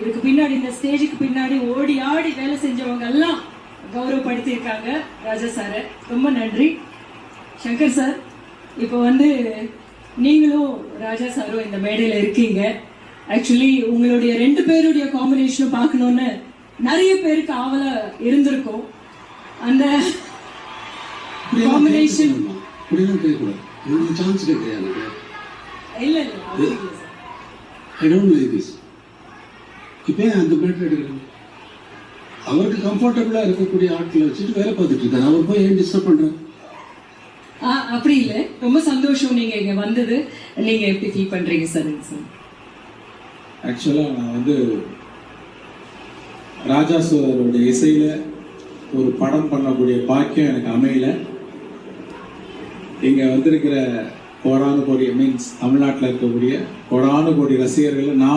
இதுக்கு பின்னாடி இந்த ஸ்டேஜுக்கு பின்னாடி ஓடி ஆடி வேலை செஞ்சவங்க எல்லாம் கௌரவப்படுத்தியிருக்காங்க ராஜா சாரை. ரொம்ப நன்றி. சங்கர் சார் இப்போ வந்து நீங்களும் ராஜா சாரும் இந்த மேடையில் இருக்கீங்க. ஆக்சுவலி உங்களுடைய ரெண்டு பேருடைய காம்பினேஷனும் பார்க்கணுன்னு நிறைய பேருக்கு ஆவலா இருந்திருக்கும். அந்த காம்பினேஷன் இல்ல இல்ல. ஐ டோன்ட் லைக் திஸ் இப்போ ஏன் அந்த மேட்டர் எடுக்கிறீங்க அவருக்கு கம்ஃபர்டபுளாக இருக்கக்கூடிய ஆட்களை வச்சுட்டு வேலை பார்த்துட்டு இருக்காரு. அவர் போய் ஏன் டிஸ்டர்ப் பண்ணுறாரு ஆ, அப்படி இல்ல. ரொம்ப சந்தோஷம் நீங்க இங்க வந்தது. நீங்க எப்படி ஃபீல் பண்றீங்க சார் சார் ஆக்சுவலாக நான் வந்து ராஜா சோதரோட இசையில் ஒரு படம் பண்ணக்கூடிய பாக்கியம் எனக்கு அமையல. இங்கே வந்திருக்கிற கோடானு கோடி மீன்ஸ் தமிழ்நாட்டில் இருக்கக்கூடிய கோடானு கோடி ரசிகர்கள் நான்